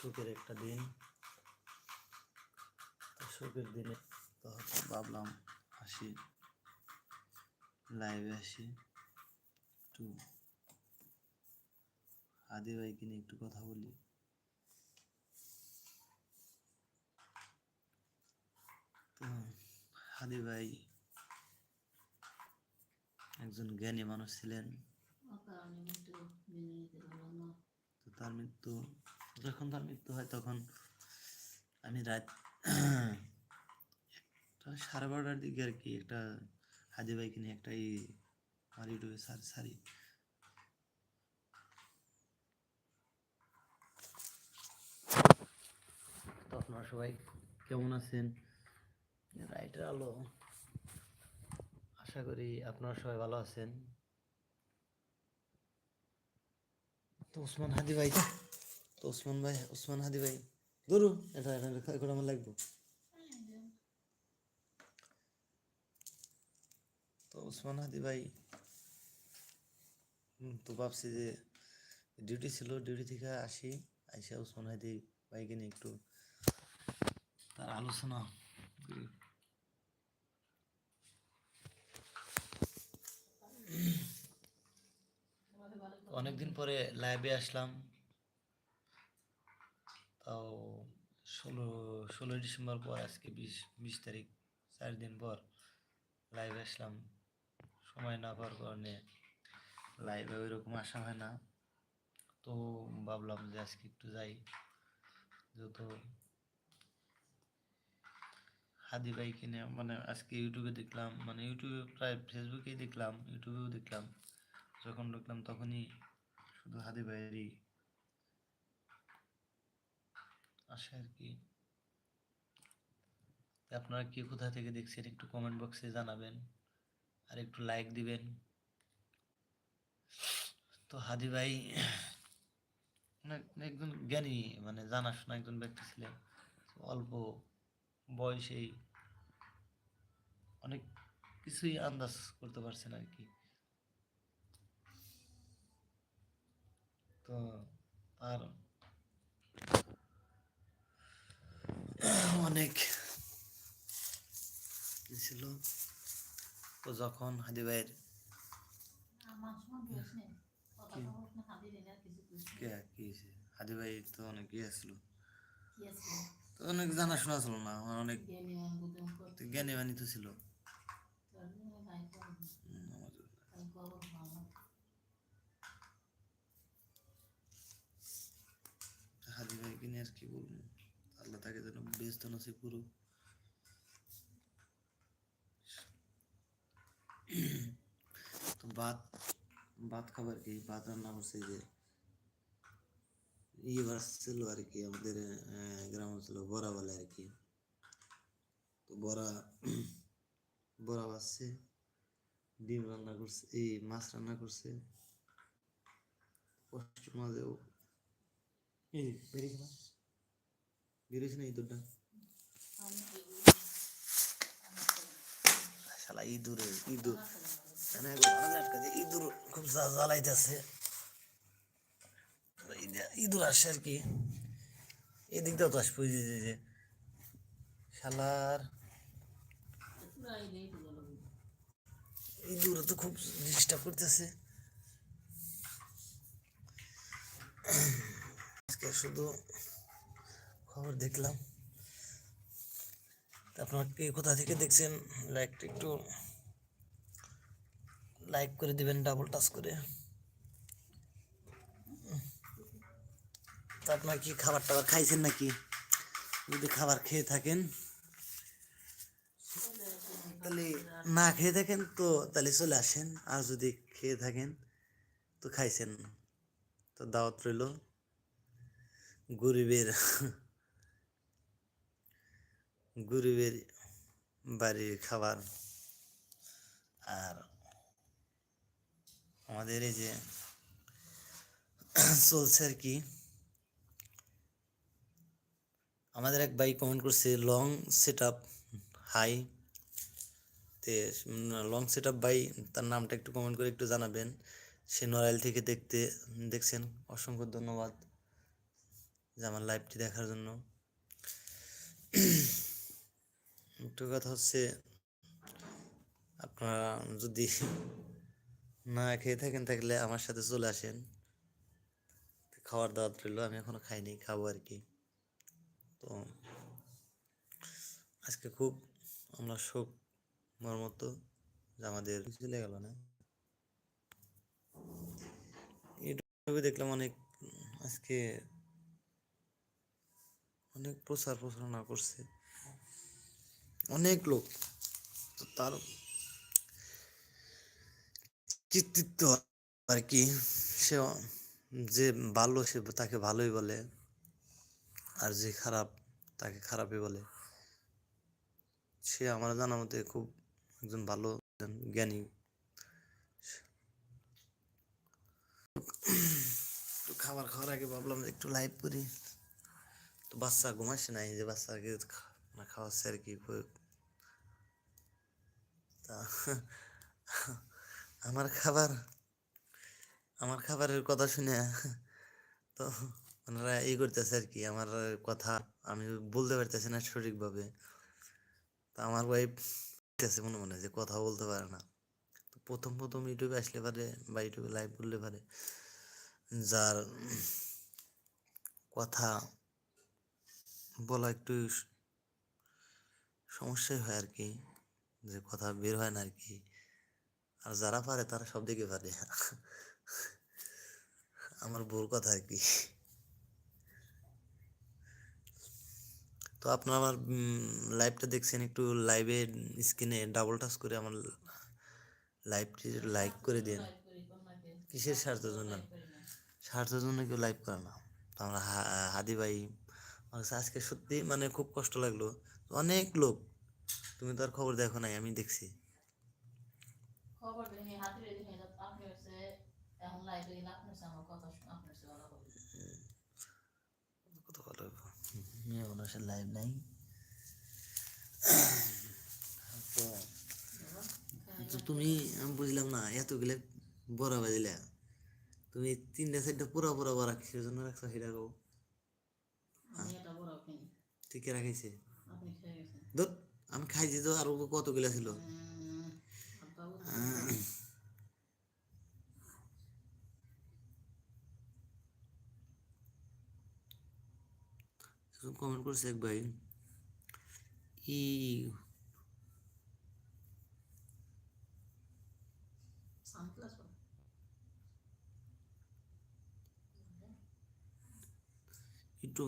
শোকের একটা দিন। শোকের দিনে ভাবলাম আসি লাইভে আসি। একটু আদি ভাইকে নিয়ে একটু কথা বলি। তো হাদি ভাই একজন জ্ঞানী মানুষ ছিলেন। তো তার মৃত্যু যখন তার মৃত্যু হয়, তখন আমি রাত একটা সাড়ে বারোটার দিকে আর কি একটা হাজি বাইক নিয়ে একটা এই আমার ইউটিউবে সারি সারি। আপনারা সবাই কেমন আছেন? রাইটের আলো। আশা করি আপনারা সবাই ভালো আছেন। তো ওসমান হাদি ভাই তো ওসমান ভাই, ওসমান হাদি ভাই, ধরু, এটা এটা আমার লাগবে। তো ওসমান হাদি ভাই তো ভাবছি যে ডিউটি ছিল ডিউটি থেকে আসি, আইসা ওসমান হাদি ভাইকে নিয়ে একটু তার আলোচনা অনেকদিন পরে লাইভে আসলাম। তাও ষোলো ষোলোই ডিসেম্বর পর আজকে বিশ বিশ তারিখ, চার দিন পর লাইভে আসলাম। সময় না পাওয়ার কারণে লাইভে ওই রকম আসা হয় না। তো ভাবলাম যে আজকে একটু যাই। যত হাদি ভাই কিনে মানে আজকে ইউটিউবে দেখলাম মানে ইউটিউবে প্রায় ফেসবুকেই দেখলাম, ইউটিউবেও দেখলাম। যখন ঢুকলাম তখনই শুধু হাদি ভাইয়েরই আসে আর কি আপনারা কে কোথা থেকে দেখছেন একটু কমেন্ট বক্সে জানাবেন। আর একটু লাইক দিবেন। তো হাদি ভাই একজন জ্ঞানী মানে জানাশোনা একজন ব্যক্তি ছিলেন। অল্প বয়সেই অনেক কিছুই আন্দাজ করতে পারছেন আর কি তো তার অনেক। ছিল? তো যখন হাদি ভাইয়ের হয়েছে? হাদি ভাই তো অনেক ইয়ে ছিল। তো অনেক জানাশোনা ছিল না আমার অনেক জ্ঞানী জ্ঞানী বাণিত ছিল। হাদি ভাইকে নিয়ে আর কি বলব? আল্লাহ তাকে যেন ব্যস্ত নসিব করুক। তো ভাত ভাত খাবার কি? ভাত রান্না করছে যে ইয়ে ছিল আর কি, আমাদের গ্রাম ছিল বড়া বলে আর কি। তো বড়া বড়া বাসছে ডিম রান্না করছে, এই মাছ রান্না করছে। কষ্টের মাঝেও, এই বেরিয়ে বেরিয়েছে না ইঁদুরটা শালা ইঁদুরে, ইঁদুর। মানে ইঁদুর খুব জ্বালাইতেছে। ইঁদুর আসছে আর কি। এদিক দিয়েও তো আসবে যে- শালার। ইঁদুর তো খুব ডিস্টার্ব করতেছে। আজকে শুধু খবর দেখলাম। আপনারা কে কোথা থেকে দেখছেন লাইকটা একটু লাইক করে দিবেন ডাবল টাচ করে। তা আপনার কি খাবার টাবার খাইছেন নাকি? যদি খাবার খেয়ে থাকেন, তাহলে না খেয়ে থাকেন তো তাহলে চলে আসেন। আর যদি খেয়ে থাকেন, তো খাইছেন। তো দাওয়াত রইল গরিবের। গরিবের বাড়ির খাবার। আর আমাদের এই যে চলছে আর কি। আমাদের এক ভাই কমেন্ট করছে লং সেট আপ হাই তে লং সেট আপ ভাই, তার নামটা একটু কমেন্ট করে একটু জানাবেন। সে নড়াইল থেকে দেখতে, দেখছেন? অসংখ্য ধন্যবাদ যে আমার লাইভটি দেখার জন্য। একটু কথা হচ্ছে, আপনারা যদি না খেয়ে থাকেন থাকলে আমার সাথে চলে আসেন। খাওয়ার দাওয়াত রইল আমি এখনও খাইনি, খাব আর কি। তো আজকে খুব আমরা শোক মর্মত যে আমাদের চলে গেল না। ইউটিউবে দেখলাম অনেক, আজকে অনেক প্রচার প্রচারণা করছে। অনেক লোক। তো তার কৃতিত্ব আর কি, সে যে ভালো সে তাকে ভালোই বলে আর যে খারাপ তাকে খারাপই বলে। সে আমার জানা মতে খুব একজন ভালো জ্ঞানী। তো খাবার খাওয়ার আগে ভাবলাম একটু লাইভ করি। তো বাচ্চা ঘুমাচ্ছে না এই যে বাচ্চাকে মানে খাওয়াচ্ছে আর কি তা আমার খাবার, আমার খাবারের কথা শুনে তো ওনারা এই করতেছে আর কি, আমার কথা আমি বলতে পারতেছি না সঠিকভাবে। তা আমার ওয়াইফ মনে মনে যে কথা বলতে পারে না। তো প্রথম প্রথম ইউটিউবে আসলে পারে বা ইউটিউবে লাইভ করলে পারে। যার কথা বলা একটু সমস্যাই হয় আর কি। যে কথা বের হয় না আর কি আর যারা পারে, তারা সব দিকে পারে। আমার ভুল কথা আর কি তো আপনারা আমার লাইভটা দেখছেন একটু লাইভে স্ক্রিনে ডাবল টাচ করে আমার লাইভটি লাইক করে দিন কিসের স্বার্থের জন্য? স্বার্থের জন্য কেউ লাইভ করে না। আমরা হাদি ভাই আজকে সত্যি মানে খুব কষ্ট লাগল। অনেক লোক তুমি তো আর খবর দেখো নাই আমি দেখছি। খবর দেখে হাতে দেখে আপনি হচ্ছে এখন লাইভ করি আপনি আমার কথা আপনার সাথে কথা কত ভালো মেয়ে মনে হয় লাইভ নাই তো তো তুমি আমি বুঝলাম না এতগুলো বড়া বাজিলা। তুমি তিনটা চারটা পুরা পুরা বড়া কিসের জন্য রাখছো সেটা কও? আমি এটা বড় ঠিক রাখাইছে গেছেন। ধর। আমি খাইছি তো আরও কতগুলা ছিল? কমেন্ট করছে এক ভাই। ই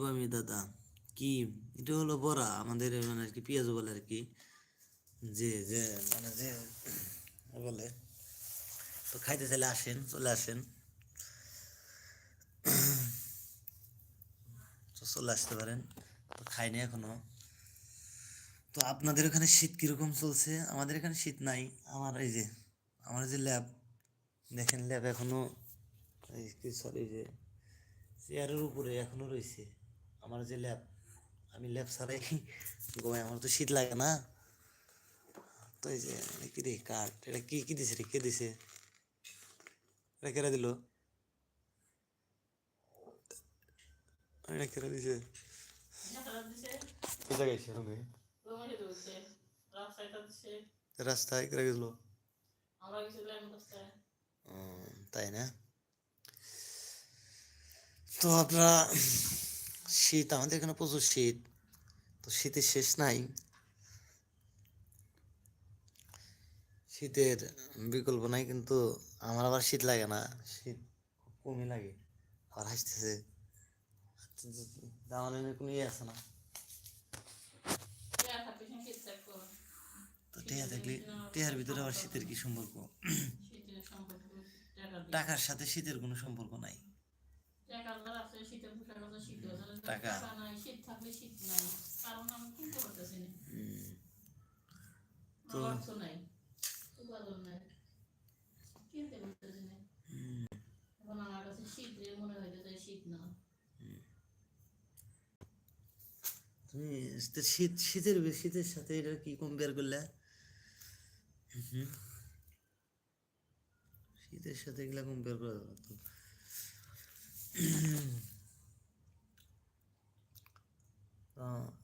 আমি দাদা। কি? এটা হলো বড়া, আমাদের মানে আর কি পেঁয়াজ বলে আর কি যে যে মানে যে বলে। তো খাইতে চাইলে আসেন, চলে আসেন। তো চলে আসতে পারেন। তো খাইনি এখনও। তো আপনাদের ওখানে শীত কীরকম চলছে? আমাদের এখানে শীত নাই। আমার এই যে, আমার যে ল্যাব, দেখেন ল্যাব এখনও সরি যে, চেয়ারের উপরে এখনও রয়েছে। আমার যে ল্যাব আমি ল্যাব ছাড়াই ঘুমাই আমার তো শীত লাগে না। তো এই যে কি রে কাঠ? এটা কি কি দিছে রে? কে দিছে? এটা কেরা দিল? এটা কেরা দিছে? কোথায় ছিল তুমি? রাস্তায় কেরা গেছিল? তাই না? তো আপনারা শীত আমাদের এখানে প্রচুর শীত। তো শীতের শেষ নাই। শীতের বিকল্প নাই কিন্তু আমার আবার শীত লাগে না। শীত খুব কমই লাগে। আবার হাসতেছে। কোনো ইয়ে আছে না? তো থাকলে ভিতরে আবার শীতের কি সম্পর্ক। টাকার সাথে শীতের কোনো সম্পর্ক নাই। টাকা। হইতেছে শীত না তুমি শীত শীতের শীতের সাথে এটা কি কম্পেয়ার করলে? শীতের সাথে এগুলা কম্পেয়ার করা 嗯。